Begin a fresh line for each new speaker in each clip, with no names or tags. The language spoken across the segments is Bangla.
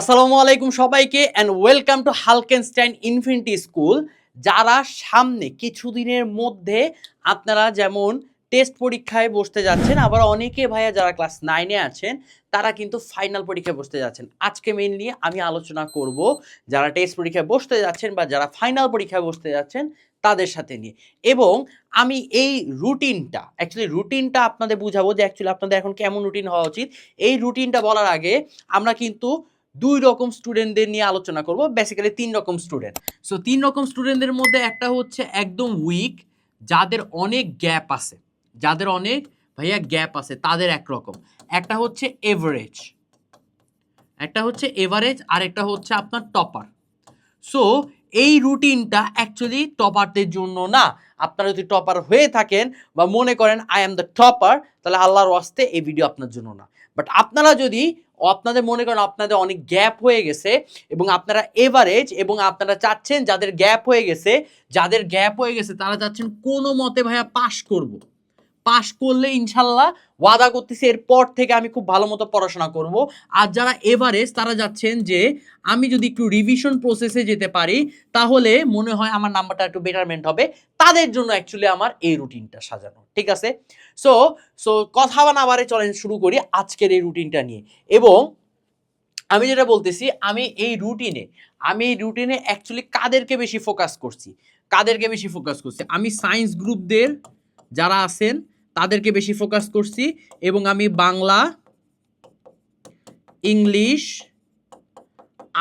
আসসালামু আলাইকুম সবাইকে অ্যান্ড ওয়েলকাম টু হালকেনস্টাইন ইনফিনিটি স্কুল যারা সামনে কিছুদিনের মধ্যে আপনারা যেমন টেস্ট পরীক্ষায় বসতে যাচ্ছেন, আবার অনেকে ভাইয়া যারা ক্লাস নাইনে আছেন, তারা কিন্তু ফাইনাল পরীক্ষায় বসতে যাচ্ছেন। আজকে মেনলি আমি আলোচনা করব যারা টেস্ট পরীক্ষায় বসতে যাচ্ছেন বা যারা ফাইনাল পরীক্ষায় বসতে যাচ্ছেন, তাদের সাথে নিয়ে। এবং আমি এই রুটিনটা অ্যাকচুয়ালি রুটিনটা আপনাদের বুঝাবো যে অ্যাকচুয়ালি আপনাদের এখন কেমন রুটিন হওয়া উচিত। এই রুটিনটা বলার আগে আমরা কিন্তু দুই রকম স্টুডেন্টদের নিয়ে আলোচনা করব বেসিক্যালি তিন রকম স্টুডেন্ট সো তিন রকম স্টুডেন্টদের মধ্যে একটা হচ্ছে একদম উইক যাদের অনেক গ্যাপ আছে। যাদের অনেক, ভাইয়া গ্যাপ আছে, তাদের একরকম একটা হচ্ছে এভারেজ একটা হচ্ছে এভারেজ আর একটা হচ্ছে আপনার টপার সো এই রুটিনটা অ্যাকচুয়ালি টপারদের জন্য না। আপনারা যদি টপার হয়ে থাকেন বা মনে করেন আই এম দ্য টপার তাহলে আল্লাহর ওয়াস্তে এই ভিডিও আপনার জন্য না। বাট আপনারা যদি আপনাদের মনে করেন আপনাদের অনেক গ্যাপ হয়ে গেছে এবং আপনারা এভারেজ এবং আপনারা চাচ্ছেন যাদের গ্যাপ হয়ে গেছে, যাদের গ্যাপ হয়ে গেছে তারা চাচ্ছেন কোনো মতে ভাইয়া পাশ করব। পাশ করলে ইনশাল্লাহ ওয়াদা করতেছি, এরপর থেকে আমি খুব ভালো মতো পড়াশোনা করব। আর যারা এভারেজ তারা যাচ্ছেন যে আমি যদি একটু রিভিশন প্রসেসে যেতে পারি, তাহলে মনে হয় আমার নাম্বারটা একটু বেটারমেন্ট হবে। তাদের জন্য অ্যাকচুয়ালি আমার এই রুটিনটা সাজানো, ঠিক আছে? সো সো কথা বানাবারে চলেন, শুরু করি আজকের এই রুটিনটা নিয়ে। এবং আমি যেটা বলতেছি, আমি এই রুটিনে আমি এই রুটিনে অ্যাকচুয়ালি কাদেরকে বেশি ফোকাস করছি? কাদেরকে বেশি ফোকাস করছি? আমি সায়েন্স গ্রুপদের যারা আছেন তাদেরকে বেশি ফোকাস করছি এবং আমি বাংলা, ইংলিশ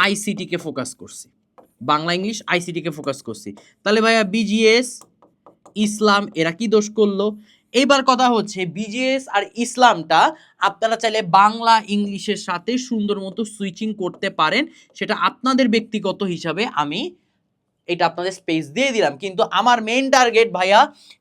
আইসিটিকে ফোকাস করছি। বাংলা, ইংলিশ আইসিটিকে ফোকাস করছি। তাহলে ভাইয়া বিজিএস ইসলাম, এরা কি দোষ করল? এইবার কথা হচ্ছে বিজিএস আর ইসলামটা আপনারা চাইলে বাংলা, ইংলিশের সাথে সুন্দর মতো সুইচিং করতে পারেন। সেটা আপনাদের ব্যক্তিগত হিসাবে আমি এটা আপনাদের স্পেস দিয়ে দিলাম। কিন্তু আমার মেইন টার্গেট ভাইয়া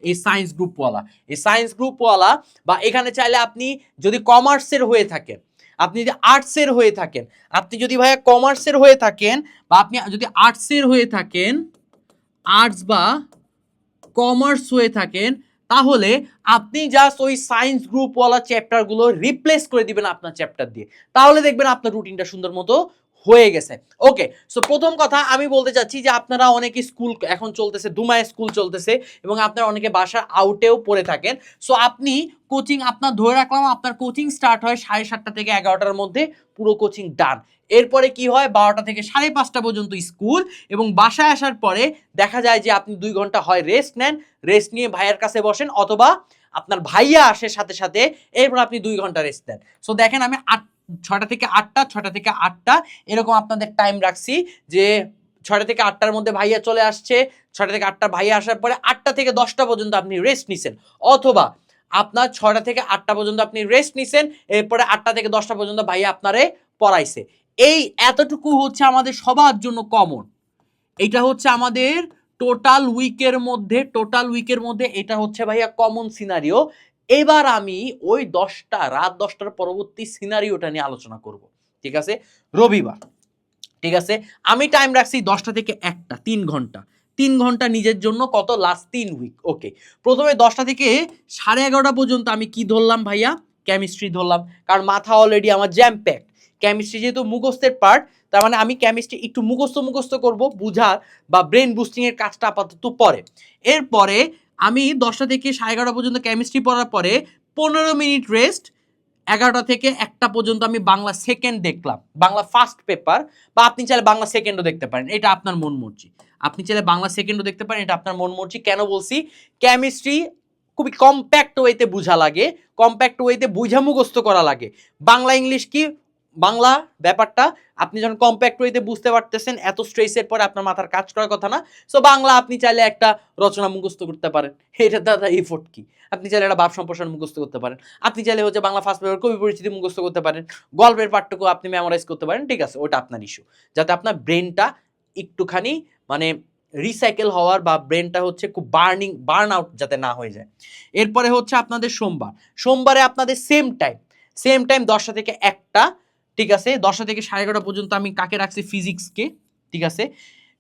এই সায়েন্স গ্রুপওয়ালা এই সায়েন্স গ্রুপওয়ালা বা এখানে চাইলে আপনি যদি কমার্সের হয়ে থাকেন, আপনি যদি আর্টসের হয়ে থাকেন, আপনি যদি ভাইয়া কমার্সের হয়ে থাকেন বা আপনি যদি আর্টসের হয়ে থাকেন আর্টস বা কমার্স হয়ে থাকেন, তাহলে আপনি জাস্ট ওই সায়েন্স গ্রুপওয়ালা চ্যাপ্টারগুলো রিপ্লেস করে দিবেন আপনার চ্যাপ্টার দিয়ে। তাহলে দেখবেন আপনার রুটিনটা সুন্দর মতো হয়ে গেছে। ওকে সো প্রথম কথা আমি বলতে চাচ্ছি যে আপনারা অনেকে স্কুল এখন চলতেছে, দুমায় স্কুল চলতেছে এবং আপনারা অনেকে বাসার আউটেও পড়ে থাকেন। সো আপনি কোচিং আপনার ধরে রাখলাম, আপনার কোচিং স্টার্ট হয় সাড়ে সাতটা থেকে এগারোটার মধ্যে, পুরো কোচিং ডান এরপরে কি হয়? বারোটা থেকে সাড়ে পাঁচটা পর্যন্ত স্কুল এবং বাসায় আসার পরে দেখা যায় যে আপনি দুই ঘণ্টা হয় রেস্ট নেন রেস্ট নিয়ে ভাইয়ের কাছে বসেন অথবা আপনার ভাইয়া আসে সাথে সাথে, এরপর আপনি দুই ঘণ্টা রেস্ট নেন সো দেখেন আমি আট ছটা থেকে আটটা ছটা থেকে আটটা, এরকম আপনাদের টাইম রাখছি যে ছটা থেকে আটটার মধ্যে ভাইয়া চলে আসছে ছটা থেকে আটটা ভাইয়া আসার পরে আটটা থেকে দশটা পর্যন্ত আপনি রেস্ট নিছেন। অথবা আপনার ছটা থেকে আটটা পর্যন্ত আপনি রেস্ট নিছেন, এরপরে আটটা থেকে দশটা পর্যন্ত ভাইয়া আপনারে পড়াইছে। এই এতটুকু হচ্ছে আমাদের সবার জন্য কমন এটা হচ্ছে আমাদের টোটাল উইকের মধ্যে টোটাল উইকের মধ্যে এটা হচ্ছে ভাইয়া কমন সিনারিও এবার আমি ওই দশটা, রাত দশটার পরবর্তী সিনারিওটা নিয়ে আলোচনা করব। ঠিক আছে? রবিবার। ঠিক আছে? আমি টাইম রাখছি দশটা থেকে একটা, তিন ঘণ্টা। তিন ঘণ্টা নিজের জন্য কত? লাস্ট তিন উইক ওকে প্রথমে দশটা থেকে সাড়ে এগারোটা পর্যন্ত আমি কি ধরলাম ভাইয়া? কেমিস্ট্রি ধরলাম। কারণ মাথা অলরেডি আমার জ্যাম প্যাক কেমিস্ট্রি যেহেতু মুখস্থের পার্ট তার মানে আমি কেমিস্ট্রি একটু মুখস্থ মুখস্থ করব, বুঝার বা ব্রেন বুস্টিংয়ের কাজটা আপাতত পরে। এরপরে আমি দশটা থেকে সাড়ে এগারোটা পর্যন্ত কেমিস্ট্রি পড়ার পরে পনেরো মিনিট রেস্ট এগারোটা থেকে একটা পর্যন্ত আমি বাংলা সেকেন্ড দেখলাম। বাংলা ফার্স্ট পেপার বা আপনি চাইলে বাংলা সেকেন্ডও দেখতে পারেন। এটা আপনার মন মর্জি। আপনি চাইলে বাংলা সেকেন্ডও দেখতে পারেন, এটা আপনার মন মর্জি। কেন বলছি? কেমিস্ট্রি খুবই কম্প্যাক্ট ওয়েতে বোঝা লাগে। কম্প্যাক্ট ওয়েতে বুঝা মুখস্থ করা লাগে। বাংলা ইংলিশ কি বাংলা ব্যাপারটা, আপনি যখন কম্প্যাক্ট ওয়েতে বুঝতে পারতেছেন, এত স্ট্রেসের পরে আপনার মাথার কাজ করার কথা না। সো বাংলা আপনি চাইলে একটা রচনা মুখস্থ করতে পারেন। এটা দাদা এফোর্ট কি? আপনি চাইলে একটা ভাব সম্প্রসারণ মুখস্থ করতে পারেন। আপনি চাইলে হচ্ছে বাংলা ফার্স্ট পেপার কবি পরিচিতি মুখস্থ করতে পারেন। গল্পের পাঠটুকু আপনি মেমোরাইজ করতে পারেন। ঠিক আছে ওটা আপনার ইস্যু যাতে আপনার ব্রেনটা একটুখানি মানে রিসাইকেল হওয়ার বা ব্রেনটা হচ্ছে খুব বার্নিং বার্ন আউট যাতে না হয়ে যায়। এরপরে হচ্ছে আপনাদের সোমবার। সোমবারে আপনাদের সেম টাইম সেম টাইম দশটা থেকে একটা ঠিক আছে, দশটা থেকে সাড়ে এগারোটা পর্যন্ত আমি কাকে রাখছি? ফিজিক্সকে, ঠিক আছে?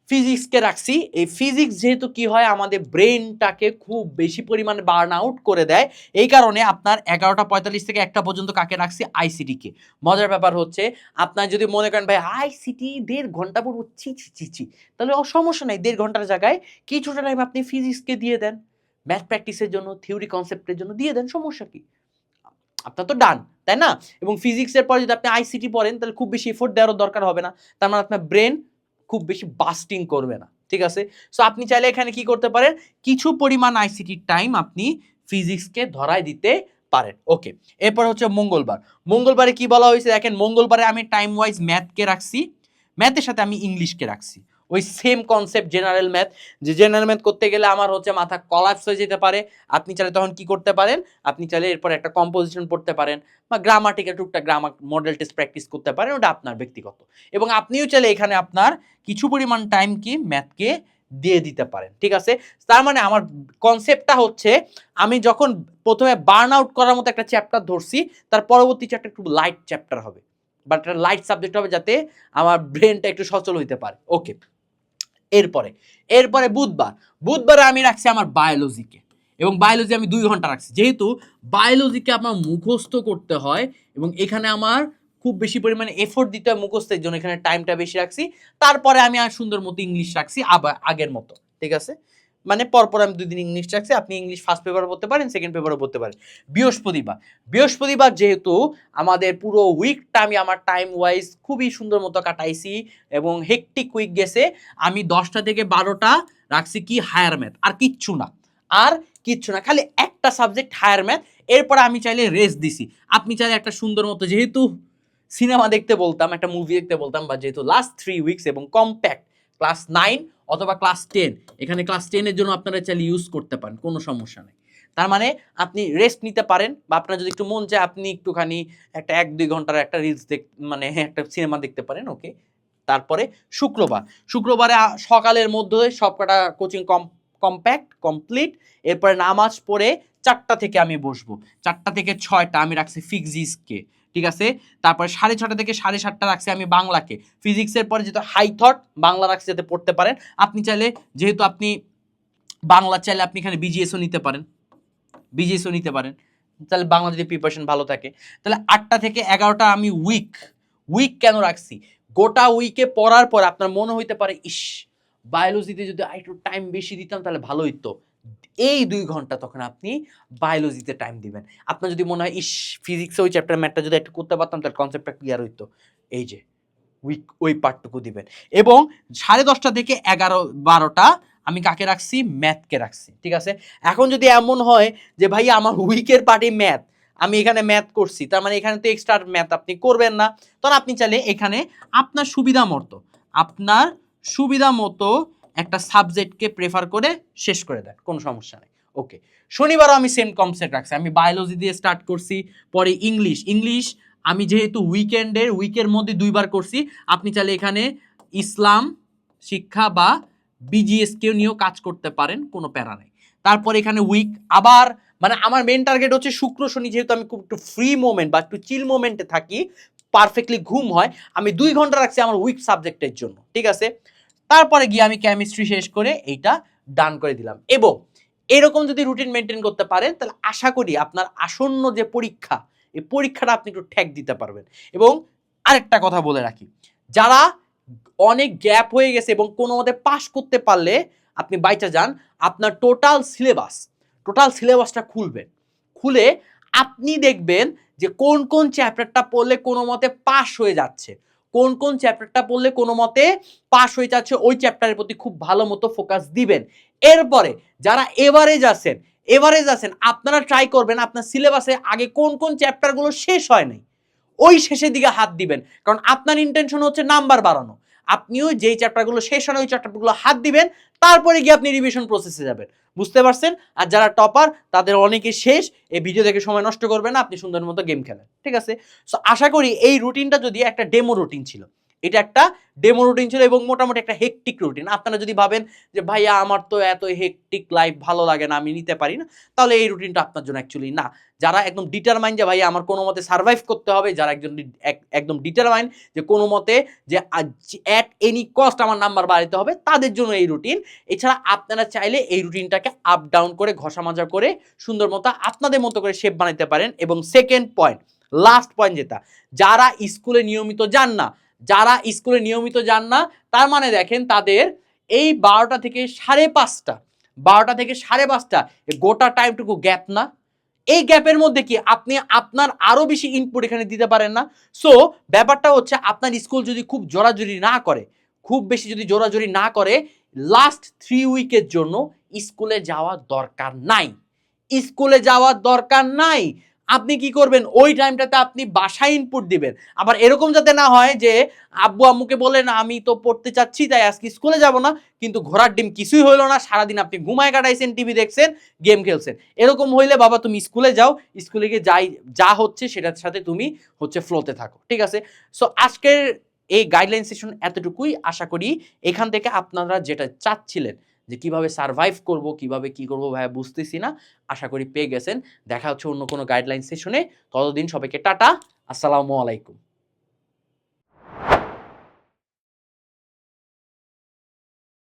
ফিজিক্সকে রাখছি। এই ফিজিক্স যেহেতু কি হয়, আমাদের ব্রেনটাকে খুব বেশি পরিমাণে বার্ন আউট করে দেয়। এই কারণে আপনার এগারোটা পঁয়তাল্লিশ থেকে একটা পর্যন্ত কাকে রাখছি? আইসিটিকে মজার ব্যাপার হচ্ছে, আপনার যদি মনে করেন, ভাই আইসিটি দেড় ঘণ্টা পড়ব, ছি ছি ছি ছি। তাহলে সমস্যা নেই, দেড় ঘণ্টার জায়গায় কিছুটা টাইম আপনি ফিজিক্সকে দিয়ে দেন। ম্যাথ প্র্যাকটিসের জন্য, থিওরি কনসেপ্টের জন্য দিয়ে দেন, সমস্যা কি? আপনার তো ডান। তাই না? এবং ফিজিক্সের পরে যদি আপনি আইসিটি পড়েন, তাহলে খুব বেশি এফোর্ট দেওয়ারও দরকার হবে না। তার মানে আপনার ব্রেন খুব বেশি বাস্টিং করবে না, ঠিক আছে? সো আপনি চাইলে এখানে কি করতে পারেন? কিছু পরিমাণ আইসিটির টাইম আপনি ফিজিক্সকে ধরায় দিতে পারেন। ওকে এরপর হচ্ছে মঙ্গলবার। মঙ্গলবারে কি বলা হয়েছে? দেখেন, মঙ্গলবারে আমি টাইম ওয়াইজ ম্যাথকে রাখছি। ম্যাথের সাথে আমি ইংলিশকে রাখছি। ওই সেম কনসেপ্ট জেনারেল ম্যাথ যে জেনারেল ম্যাথ করতে গেলে আমার হচ্ছে মাথা কলাপস হয়ে যেতে পারে। আপনি চাইলে তখন কি করতে পারেন? আপনি চাইলে এরপর একটা কম্পোজিশন পড়তে পারেন বা গ্রামাটিক্যাল টুকটা গ্রামার মডেল টেস্ট প্র্যাকটিস করতে পারেন, ওটা আপনার ব্যক্তিগত। এবং আপনিও চাইলে এখানে আপনার কিছু পরিমাণ টাইম কি ম্যাথকে দিয়ে দিতে পারেন, ঠিক আছে? তার মানে আমার কনসেপ্টটা হচ্ছে, আমি যখন প্রথমে বার্ন আউট করার মতো একটা চ্যাপ্টার ধরছি, তার পরবর্তী চ্যাপ্টার একটু লাইট চ্যাপ্টার হবে। বাট লাইট সাবজেক্ট হবে যাতে আমার ব্রেনটা একটু সচল হইতে পারে। ওকে এরপরে এরপরে বুধবার। বুধবারে আমি রাখছি আমার বায়োলজিকে এবং বায়োলজি আমি দুই ঘণ্টা রাখছি। যেহেতু বায়োলজিকে আমার মুখস্থ করতে হয় এবং এখানে আমার খুব বেশি পরিমাণে এফোর্ট দিতে হয় মুখস্থের জন্য এখানে টাইমটা বেশি রাখছি। তারপরে আমি আর সুন্দর মতো ইংলিশ রাখছি আবার আগের মতো। ঠিক আছে? মানে পরপর আমি দুই দিন ইংলিশ রাখছি, আপনি ইংলিশ ফার্স্ট পেপারও পড়তে পারেন সেকেন্ড পেপারও পড়তে পারেন। বৃহস্পতিবার। বৃহস্পতিবার যেহেতু আমাদের পুরো উইকটা আমি আমার টাইম ওয়াইজ খুবই সুন্দর মতো কাটাইছি এবং হেকটিক উইক গেছে, আমি দশটা থেকে বারোটা রাখছি কি হায়ার ম্যাথ আর কিচ্ছু না। আর কিচ্ছু না, খালি একটা সাবজেক্ট হায়ার ম্যাথ এরপরে আমি চাইলে রেস্ট দিছি। আপনি চাইলে একটা সুন্দর মতো যেহেতু সিনেমা দেখতে বলতাম, একটা মুভি দেখতে বলতাম, বা যেহেতু লাস্ট থ্রি উইকস এবং কম্প্যাক্ট ক্লাস নাইন অথবা ক্লাস টেন। এখানে ক্লাস টেনের জন্য আপনারা চাইলে ইউজ করতে পারেন, কোনো সমস্যা নেই। তার মানে আপনি রেস্ট নিতে পারেন বা আপনার যদি একটু মন চায়, আপনি একটুখানি একটা এক, দুই ঘণ্টার একটা রিলস দেখ মানে একটা সিনেমা দেখতে পারেন ওকে তারপরে শুক্রবার। শুক্রবারে সকালের মধ্যে সবকটা কোচিং কম কম্প্যাক্ট কমপ্লিট এরপরে নামাজ পড়ে চারটা থেকে আমি বসবো। চারটা থেকে ছয়টা আমি রাখছি ফিজিক্সকে ঠিক আছে? তারপরে সাড়ে ছটা থেকে সাড়ে সাতটা রাখছি আমি বাংলাকে। ফিজিক্সের পরে যেহেতু হাই থট বাংলা রাখছি যাতে পড়তে পারেন। আপনি চাইলে, যেহেতু আপনি বাংলা চাইলে আপনি এখানে বিজিএসও নিতে পারেন। বিজিএসও নিতে পারেন। তাহলে বাংলা যদি প্রিপারেশন ভালো থাকে। তাহলে আটটা থেকে এগারোটা আমি উইক উইক কেন রাখছি? গোটা উইকে পড়ার পর আপনার মনে হইতে পারে, ইস বায়োলজিতে যদি আর একটু টাইম বেশি দিতাম, তাহলে ভালো হইতো। এই দুই ঘণ্টা তখন আপনি বায়োলজিতে টাইম দিবেন। আপনার যদি মনে হয়, ইস ফিজিক্সে ওই চ্যাপ্টার ম্যাথটা যদি একটু করতে পারতাম, তাহলে কনসেপ্টটা ক্লিয়ার হইতো। এই যে উইক ওই পার্টটুকু দিবেন। এবং সাড়ে দশটা থেকে এগারো, বারোটা আমি কাকে রাখছি? ম্যাথকে রাখছি, ঠিক আছে? এখন যদি এমন হয় যে ভাই আমার উইকের পার্টি ম্যাথ আমি এখানে ম্যাথ করছি, তার মানে এখানে তো এক্সট্রা ম্যাথ আপনি করবেন না। তখন আপনি চাইলে এখানে আপনার সুবিধা মতো, আপনার সুবিধা মতো একটা সাবজেক্টকে প্রেফার করে শেষ করে দেন কোনো সমস্যা নেই। ওকে শনিবারও আমি সেম কনসেপ্ট রাখছি। আমি বায়োলজি দিয়ে স্টার্ট করছি, পরে ইংলিশ ইংলিশ আমি যেহেতু উইকেন্ডের উইকের মধ্যে দুইবার করছি, আপনি চাইলে এখানে ইসলাম, শিক্ষা বা বিজিএসকেও নিয়েও কাজ করতে পারেন, কোনো প্যারা নেই। তারপর এখানে উইক আবার মানে আমার মেন টার্গেট হচ্ছে শুক্র, শনি যেহেতু আমি খুব একটু ফ্রি মোমেন্ট বা একটু চিল মোমেন্টে থাকি পারফেক্টলি ঘুম হয়, আমি দুই ঘণ্টা রাখছি আমার উইক সাবজেক্টের জন্য। ঠিক আছে? তারপরে গিয়ে আমি কেমিস্ট্রি শেষ করে এইটা ডান করে দিলাম। এবং এরকম যদি রুটিন মেনটেন করতে পারেন, তাহলে আশা করি আপনার আসন্ন যে পরীক্ষা, এই পরীক্ষাটা আপনি একটু ঠেক দিতে পারবেন। এবং আরেকটা কথা বলে রাখি, যারা অনেক গ্যাপ হয়ে গেছে এবং কোনো মতে পাস করতে পারলে আপনি বাইচা যান, আপনার টোটাল সিলেবাস টোটাল সিলেবাসটা খুলবেন। খুলে আপনি দেখবেন যে কোন কোন চ্যাপ্টারটা পড়লে কোনো মতে পাস হয়ে যাচ্ছে। কোন কোন চ্যাপ্টারটা পড়লে কোনো মতে পাস হয়ে যাচ্ছে, ওই চ্যাপ্টারের প্রতি খুব ভালো মতো ফোকাস দিবেন। এরপরে যারা এভারেজ আছেন এভারেজ আছেন, আপনারা ট্রাই করবেন আপনার সিলেবাসে আগে কোন কোন চ্যাপ্টারগুলো শেষ হয় নাই, ওই শেষের দিকে হাত দিবেন। কারণ আপনার ইন্টেনশন হচ্ছে নাম্বার বাড়ানো। আপনিও যেই চ্যাপ্টারগুলো শেষ হয় ওই চ্যাপ্টারগুলো হাত দিবেন, তারপরে গিয়ে আপনি রিভিশন প্রসেসে যাবেন। বুঝতে পারছেন? আর যারা টপার তাদের অনেকে শেষ, এই ভিডিও দেখে সময় নষ্ট করবেন না, আপনি সুন্দর মতো গেম খেলেন। ঠিক আছে? সো আশা করি এই রুটিনটা যদি একটা ডেমো রুটিন ছিল এটা একটা ডেমো রুটিন ছিল এবং মোটামুটি একটা হেকটিক রুটিন আপনারা যদি ভাবেন যে, ভাইয়া, আমার তো এত হেকটিক লাইফ ভালো লাগে না, আমি নিতে পারি না, তাহলে এই রুটিনটা আপনার জন্য অ্যাকচুয়ালি না। যারা একদম ডিটারমাইন যে, ভাইয়া, আমার কোনো মতে সার্ভাইভ করতে হবে, যারা একজন একদম ডিটারমাইন যে, কোনো মতে যে অ্যাট এনি কস্ট আমার নাম্বার বাড়াতে হবে, তাদের জন্য এই রুটিন এছাড়া আপনারা চাইলে এই রুটিনটাকে আপ ডাউন করে, ঘষা মাজা করে, সুন্দর মতো আপনাদের মতো করে শেপ বানাইতে পারেন। এবং সেকেন্ড পয়েন্ট লাস্ট পয়েন্ট যেটা, যারা স্কুলে নিয়মিত যান না যারা স্কুলে নিয়মিত যান না, তার মানে দেখেন তাদের এই বারোটা থেকে সাড়ে পাঁচটা, বারোটা থেকে সাড়ে পাঁচটা গোটা টাইমটুকু গ্যাপ না। এই গ্যাপের মধ্যে কি আপনি আপনার আরও বেশি ইনপুট এখানে দিতে পারেন না? সো ব্যাপারটা হচ্ছে আপনার স্কুল যদি খুব জোরাজুরি না করে, খুব বেশি যদি জোরাজুরি না করে লাস্ট থ্রি উইকের জন্য স্কুলে যাওয়ার দরকার নাই। স্কুলে যাওয়ার দরকার নাই। আপনি কি করবেন? ওই টাইমটাতে আপনি বাসায় ইনপুট দিবেন। আবার এরকম যাতে না হয় যে, আব্বু আম্মুকে বলেন আমি তো পড়তে চাচ্ছি, তাই আজকে স্কুলে যাব না। কিন্তু ঘোড়ার ডিম কিছুই হইল না। সারাদিন আপনি ঘুমায় কাটাইছেন টিভি দেখছেন গেম খেলছেন। এরকম হইলে, বাবা, তুমি স্কুলে যাও। স্কুলে গিয়ে যাই, যা হচ্ছে, সেটার সাথে তুমি হচ্ছে ফ্লোতে থাকো। ঠিক আছে? সো আজকের এই গাইডলাইন সেশন এতটুকুই। আশা করি এখান থেকে আপনারা যেটা চাচ্ছিলেন যে কীভাবে সার্ভাইভ করব, কীভাবে কি করব ভাই বুঝতেছি না। আশা করি পেয়ে গেছেন। দেখা হচ্ছে অন্য কোনো গাইডলাইন সেশনে ততদিন সবাইকে টাটা। আসসালামু আলাইকুম।